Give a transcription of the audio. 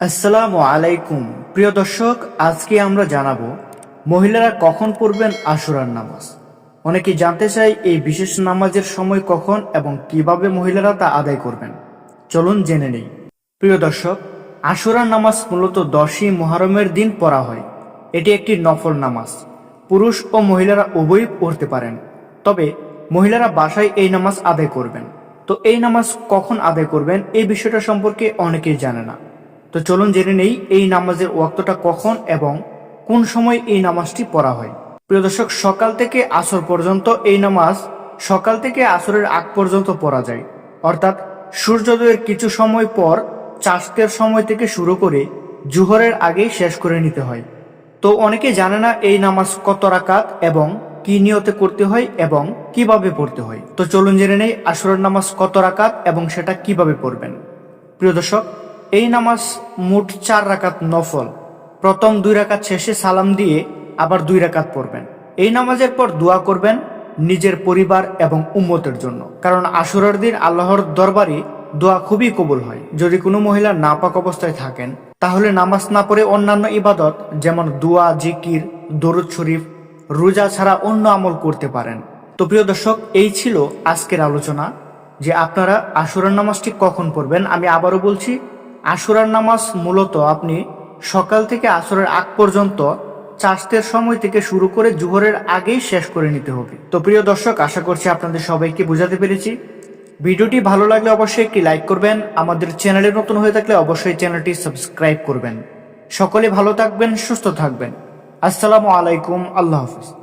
আসসালামু আলাইকুম। প্রিয় দর্শক, আজকে আমরা জানাব, মহিলারা কখন পড়বেন আশুরার নামাজ? অনেকে জানতে চাই এই বিশেষ নামাজের সময় কখন এবং কীভাবে মহিলারা তা আদায় করবেন। চলুন জেনে নেই। প্রিয় দর্শক আশুরার নামাজ মূলত দশই মহারমের দিন পড়া হয়। এটি একটি নফল নামাজ। পুরুষ ও মহিলারা উভয়ই পড়তে পারেন। তবে মহিলারা বাসায় এই নামাজ আদায় করবেন। তো এই নামাজ কখন আদায় করবেন, এই বিষয়টা সম্পর্কে অনেকেই জানে না। তো চলুন জেনে নেই এই নামাজের ওয়াক্তটা কখন এবং কোন সময় এই নামাজটি পড়া হয়। প্রিয় দর্শক, সকাল থেকে আসর পর্যন্ত এই নামাজ সকাল থেকে আসরের আগ পর্যন্ত পড়া যায়। অর্থাৎ সূর্যোদয়ের কিছু সময় পর চাষতের সময় থেকে শুরু করে জুহরের আগেই শেষ করে নিতে হয়। তো অনেকে জানে না এই নামাজ কত রাকাত এবং কি নিয়তে করতে হয় এবং কীভাবে পড়তে হয়। তো চলুন জেনে নেই আসরের নামাজ কত রাকাত এবং সেটা কীভাবে পড়বেন। প্রিয় দর্শক এই নামাজ মোট চার রাকাত নফল। প্রথম দুই রাকাত শেষে সালাম দিয়ে আবার দুই রাকাত পড়বেন। এই নামাজের পর দোয়া করবেন নিজের পরিবার এবং উম্মতের জন্য। কারণ আশুরার দিন আল্লাহর দরবারে দোয়া খুবই কবুল হয়। যদি কোনো মহিলা নাপাক অবস্থায় থাকেন, তাহলে নামাজ না পড়ে অন্যান্য ইবাদত যেমন দোয়া, জিকির, দরুদ শরীফ, রোজা ছাড়া অন্য আমল করতে পারেন। তো প্রিয় দর্শক, এই ছিল আজকের আলোচনা। যে আপনারা আশুরার নামাজটি কখন পড়বেন, আমি আবারও বলছি আশুরার নামাজ মূলত আপনি সকাল থেকে আসরের আগ পর্যন্ত চাষতের সময় থেকে শুরু করে জুহরের আগেই শেষ করে নিতে হবে। তো প্রিয় দর্শক, আশা করছি আপনাদের সবাইকে বোঝাতে পেরেছি। ভিডিওটি ভালো লাগলে অবশ্যই একটি লাইক করবেন। আমাদের চ্যানেলে নতুন হয়ে থাকলে অবশ্যই চ্যানেলটি সাবস্ক্রাইব করবেন। সকলে ভালো থাকবেন, সুস্থ থাকবেন। আসসালামু আলাইকুম, আল্লাহ হাফিজ।